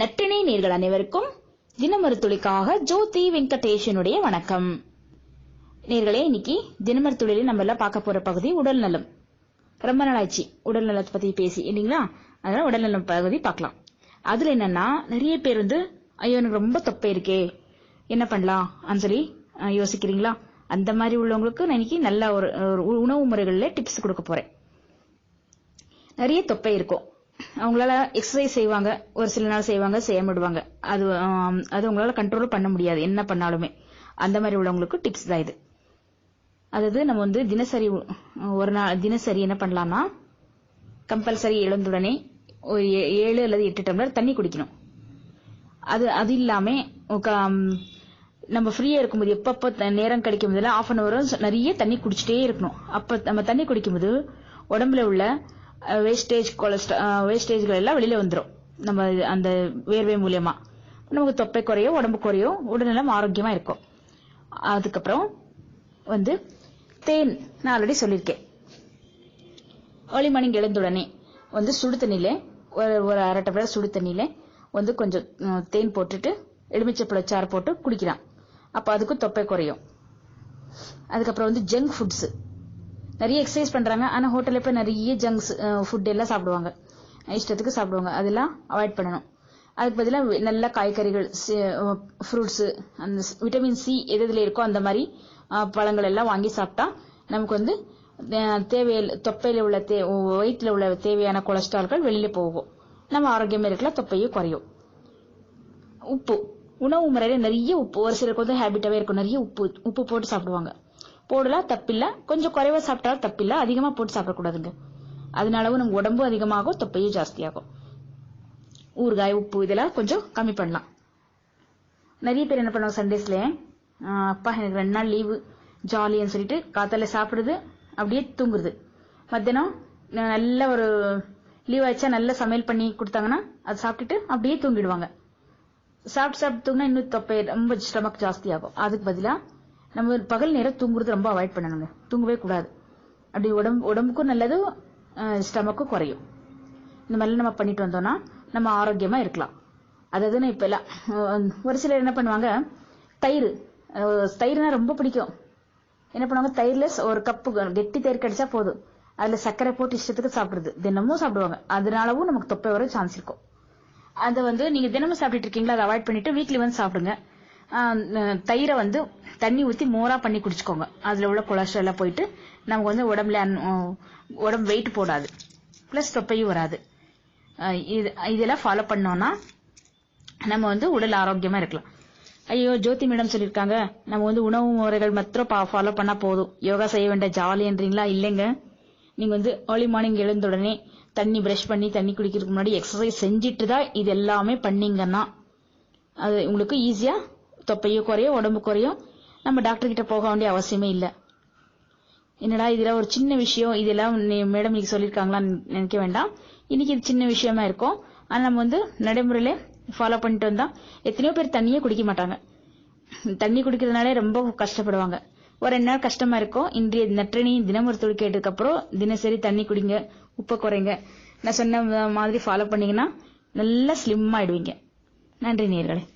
நற்றினை நேர்கள் அனைவருக்கும் தினமரு துளிக்காக ஜோதி வெங்கடேஷனுடைய வணக்கம். நேர்களே இன்னைக்கு தினமரு துளியில நம்ம எல்லாம் பார்க்க போற பகுதி உடல் நலம். ரொம்ப நாளாச்சு உடல் நலத்தை பத்தி பேசி இல்லைங்களா? அதனால உடல் நலம் பகுதி பார்க்கலாம். அதுல என்னன்னா நிறைய பேர் வந்து ஐயோ எனக்கு ரொம்ப தொப்பை இருக்கே என்ன பண்ணலாம்? அப்படின்னு சொல்லி யோசிக்கிறீங்களா? அந்த மாதிரி உள்ளவங்களுக்கு நான் இன்னைக்கு நல்ல ஒரு ஒரு உணவு முறைகள்ல டிப்ஸ் கொடுக்க போறேன். நிறைய தொப்பை இருக்கும். அவங்களால எக்ஸசைஸ் செய்வாங்க. ஒரு சில நாள் செய்வாங்க செய்ய முடிவாங்க அது அது உங்களால கண்ட்ரோல் பண்ண முடியாது. என்ன பண்ணாலுமே. அந்த மாதிரி உள்ளவங்களுக்கு டிப்ஸ் தான் இது. அதாவது நம்ம வந்து தினசரி ஒரு நாள் தினசரி என்ன பண்ணலாம்னா கம்பல்சரி எழுந்துடனே ஒரு ஏ- ஏழு அல்லது எட்டு டம்ளர் தண்ணி குடிக்கணும். அது அது இல்லாம நம்ம ஃப்ரீயா இருக்கும்போது எப்பப்போ நேரம் கிடைக்கும் போதுல ஆஃப் அன் ஹவர் நிறைய தண்ணி குடிச்சிட்டே இருக்கணும். அப்ப நம்ம தண்ணி குடிக்கும்போது உடம்புல உள்ள வேஸ்டேஜ் கொலஸ்ட்ரா வேஸ்டேஜ்கள் எல்லாம் வெளியில வந்துடும் நம்ம அந்த வேர்வை மூலியமா. நமக்கு தொப்பை குறையும் உடம்பு குறையும் உடல்நலம் ஆரோக்கியமா இருக்கும். அதுக்கப்புறம் வந்து தேன் நான் ஆல்ரெடி சொல்லியிருக்கேன். ஒளிமணி எழுந்துடனே வந்து சுடு தண்ணியில ஒரு ஒரு அரை டம்ளர் சுடு தண்ணியில வந்து கொஞ்சம் தேன் போட்டுட்டு எலுமிச்சப்பழச்சாறு போட்டு குடிக்கலாம். அப்ப அதுக்கும் தொப்பை குறையும். அதுக்கப்புறம் வந்து ஜங்க் ஃபுட்ஸ் நிறைய எக்ஸசைஸ் பண்றாங்க. ஆனா ஹோட்டல்ல போய் நிறைய ஜங்க்ஸ் ஃபுட் எல்லாம் சாப்பிடுவாங்க. இஷ்டத்துக்கு சாப்பிடுவாங்க. அதெல்லாம் அவாய்ட் பண்ணணும். அதுக்கு பதிலாக நல்ல காய்கறிகள் ஃப்ரூட்ஸ் அந்த விட்டமின் சி எது எதுல இருக்கோ அந்த மாதிரி பழங்கள் எல்லாம் வாங்கி சாப்பிட்டா நமக்கு வந்து அஹ், தொப்பையில் தொப்பையில உள்ள தே வயிற்றுல உள்ள தேவையான கொலஸ்ட்ரால்கள் வெளியில போகும். நம்ம ஆரோக்கியமாக இருக்கலாம். தொப்பையும் குறையும். உப்பு. உணவு முறையில நிறைய உப்பு. ஒரு சிலருக்கு வந்து ஹேபிட்டாவே இருக்கும். நிறைய உப்பு உப்பு போட்டு சாப்பிடுவாங்க. போடலாம் தப்பில்ல. கொஞ்சம் குறைவா சாப்பிட்டாலும் தப்பில்ல. அதிகமா போட்டு சாப்பிடக்கூடாதுங்க. அதனாலவும் நம்ம உடம்பு அதிகமாகும் தொப்பையும் ஜாஸ்தியாகும். ஊறுகாய் உப்பு இதெல்லாம் கொஞ்சம் கம்மி பண்ணலாம். நிறைய பேர் என்ன பண்ணுவாங்க சண்டேஸ்ல அப்பா எனக்கு ரெண்டு நாள் லீவு. ஜாலின்னு சொல்லிட்டு காத்தால சாப்பிடுது அப்படியே தூங்குறது. மத்தியானம் நல்ல ஒரு லீவ் ஆயிடுச்சா நல்ல சமையல் பண்ணி கொடுத்தாங்கன்னா அதை சாப்பிட்டுட்டு அப்படியே தூங்கிடுவாங்க. சாப்பிட்டு சாப்பிட்டு தூங்கினா இன்னும் தொப்பை ரொம்ப ஸ்டமக் ஜாஸ்தி ஆகும் அதுக்கு பதிலாக நம்ம பகல் நேரம் தூங்குறது ரொம்ப அவாய்ட் பண்ணணுங்க. தூங்கவே கூடாது. அப்படி உடம்பு உடம்புக்கும் நல்லது ஸ்டமக்கும் குறையும். இந்த மாதிரி நம்ம பண்ணிட்டு வந்தோம்னா நம்ம ஆரோக்கியமா இருக்கலாம். அதாவது இப்ப எல்லாம் ஒரு சிலர் என்ன பண்ணுவாங்க தயிர் தயிர்னா ரொம்ப பிடிக்கும். என்ன பண்ணுவாங்க தயிர்ல ஒரு கப்பு கெட்டி தயிர் கிடைச்சா போதும். அதுல சர்க்கரை போட்டு இஷ்டத்துக்கு சாப்பிடுறது. தினமும் சாப்பிடுவாங்க. அதனாலவும் நமக்கு தொப்பை வர சான்ஸ் இருக்கும். அதை வந்து நீங்க தினமும் சாப்பிட்டுட்டு இருக்கீங்களா அதை அவாய்ட் பண்ணிட்டு வீக்லி வந்து சாப்பிடுங்க. தயிரை வந்து தண்ணி ஊற்றி மோரா பண்ணி குடிச்சுக்கோங்க. அதில் உள்ள கொலஸ்ட்ரால் எல்லாம் போயிட்டு நமக்கு வந்து உடம்புல உடம்பு வெயிட் போடாது. ப்ளஸ் தொப்பையும் வராது. இது இதெல்லாம் ஃபாலோ பண்ணோம்னா நம்ம வந்து உடல் ஆரோக்கியமாக இருக்கலாம். ஐயோ ஜோதி மேடம் சொல்லியிருக்காங்க நம்ம வந்து உணவு முறைகள் மாத்திரம் ஃபாலோ பண்ணால் போதும். யோகா செய்ய வேண்டிய ஜாலின்றீங்களா இல்லைங்க. நீங்கள் வந்து ஏர்லி மார்னிங் எழுந்த உடனே தண்ணி ப்ரஷ் பண்ணி தண்ணி குடிக்கிறதுக்கு முன்னாடி எக்ஸசைஸ் செஞ்சுட்டு தான் இது எல்லாமே பண்ணீங்கன்னா அது உங்களுக்கு ஈஸியாக தொப்பையும் குறையும் உடம்பு குறையும் நம்ம டாக்டர் கிட்ட போக வேண்டிய அவசியமே இல்லை. என்னடா இதுல ஒரு சின்ன விஷயம் இதெல்லாம் நீ- மேடம் இன்னைக்கு சொல்லியிருக்காங்களான்னு நினைக்க வேண்டாம். இன்னைக்கு இது சின்ன விஷயமா இருக்கும். ஆனா நம்ம வந்து நடைமுறையில ஃபாலோ பண்ணிட்டு வந்தா எத்தனையோ பேர் தண்ணியே குடிக்க மாட்டாங்க. தண்ணி குடிக்கிறதுனாலே ரொம்ப கஷ்டப்படுவாங்க. ஒரு ரெண்டு நாள் கஷ்டமா இருக்கும். இன்றைய நற்றினி தினமொரு துளி கேட்டதுக்கு அப்புறம் தினசரி தண்ணி குடிங்க உப்பை குறைங்க. நான் சொன்ன மாதிரி ஃபாலோ பண்ணீங்கன்னா நல்லா ஸ்லிம் ஆயிடுவீங்க. நன்றி நேர்களே